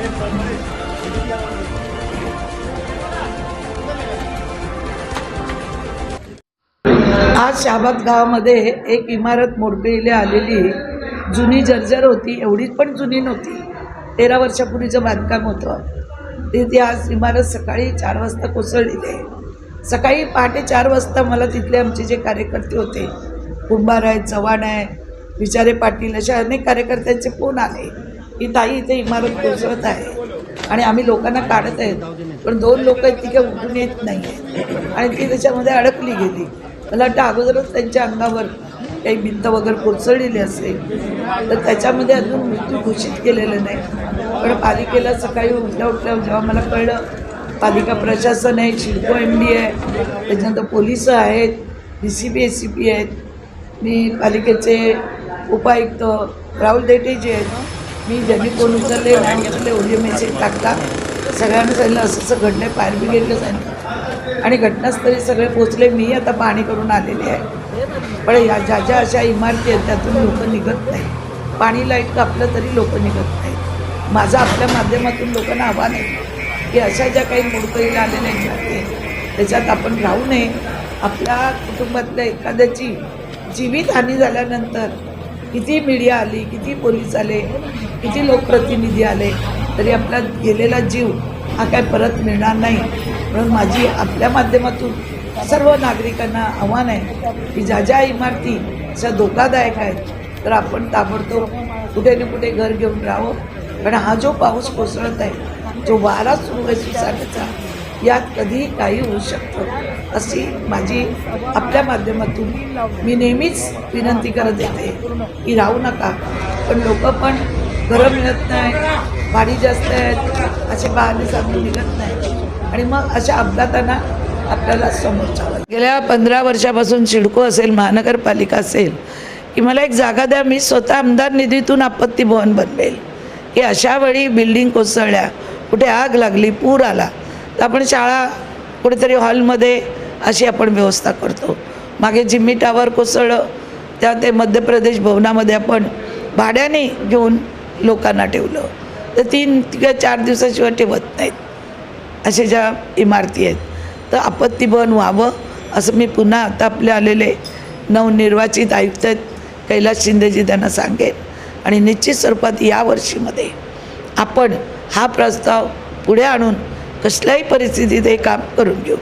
आज शाबाद गावामध्ये एक इमारत मोडकळीला आलेली जुनी जर्जर होती एवढीच पण जुनी नव्हती. तेरा वर्षापूर्वीचं बांधकाम होतं तिथे आज इमारत सकाळी चार वाजता कोसळलेली आहे. सकाळी पहाटे चार वाजता मला तिथले आमचे जे कार्यकर्ते होते कुंभार आहेत चव्हाण आहे विचारे पाटील अशा अनेक कार्यकर्त्यांचे फोन आले. ही ताई इथे इमारत कोसळत आहे. आणि आम्ही लोकांना काढत आहेत. पण दोन लोक आहेत ती काही उठून येत नाही आहेत आणि ती त्याच्यामध्ये अडकली गेली. मला वाटतं अगोदरच त्यांच्या अंगावर काही भिंत वगैरे कोसळलेली असेल. तर त्याच्यामध्ये अजून मृत्यू घोषित केलेलं नाही. पण पालिकेला सकाळी उठल्या उठल्या जेव्हा मला कळलं पालिका प्रशासन आहे शिडको एम डी आहे. त्याच्यानंतर पोलीस आहेत D C P S C P आहेत. मी पालिकेचे उपायुक्त राहुल देठे जे आहेत. मी ज्यांनी फोन उचलले नाही उचलले ओडिओ मेसेज टाकला सगळ्यांना सांगितलं असं असं घडलं आहे फायर ब्रिगेडला सांगितलं. आणि घटनास्थळी सगळे पोचले मी आता पाणी करून आलेले आहे. पण या ज्या ज्या अशा इमारती आहेत त्यातून लोक निघत नाही. पाणी लाइट कापलं तरी लोक निघत नाही. माझं आपल्या माध्यमातून लोकांना आव्हान आहे की अशा ज्या काही मोडकरी आलेल्या इमारती आहेत त्याच्यात आपण राहू नये. आपल्या कुटुंबातल्या एखाद्याची जीवितहानी झाल्यानंतर किती मीडिया आली किती पोलीस आले किती लोकप्रतिनिधी आले तरी आपला गेलेला जीव हा काय परत मिळणार नाही. म्हणून माझी आपल्या माध्यमातून सर्व नागरिकांना आव्हान आहे की ज्या ज्या इमारती अशा धोकादायक आहेत तर आपण ताबडतोब कुठे ना कुठे घर घेऊन राहावं. कारण हा जो पाऊस कोसळत आहे जो वारा सुरू आहे सुसाटाचा यात कधीही काही होऊ शकतं. अशी माझी आपल्या माध्यमातून मी नेहमीच विनंती करत येते की राहू नका. पण लोक पण घरं मिळत नाही भाडी जास्त आहेत असे बहाने साधून निघत नाही आणि मग अशा अपघातांना आपल्याला समोर जावं गेल्या पंधरा वर्षापासून सिडको असेल महानगरपालिका असेल की मला एक जागा द्या मी स्वतः आमदार निधीतून आपत्ती भवन बनवेल. की अशा वेळी बिल्डिंग कोसळल्या कुठे आग लागली पूर आला तर आपण शाळा कुठेतरी हॉलमध्ये अशी आपण व्यवस्था करतो. मागे जिम्मी टावर कोसळलं त्या ते मध्य प्रदेश भवनामध्ये आपण भाड्याने घेऊन लोकांना ठेवलं. तर तीन किंवा चार दिवसाशिवाय ठेवत नाहीत. अशा ज्या इमारती आहेत. तर आपत्ती बन व्हावं असं मी पुन्हा आता आपले आलेले नवनिर्वाचित आयुक्त आहेत कैलास शिंदेजी त्यांना सांगेन. आणि निश्चित स्वरूपात या वर्षीमध्ये आपण हा प्रस्ताव पुढे आणून कसल्याही परिस्थितीत हे काम करून घेऊ.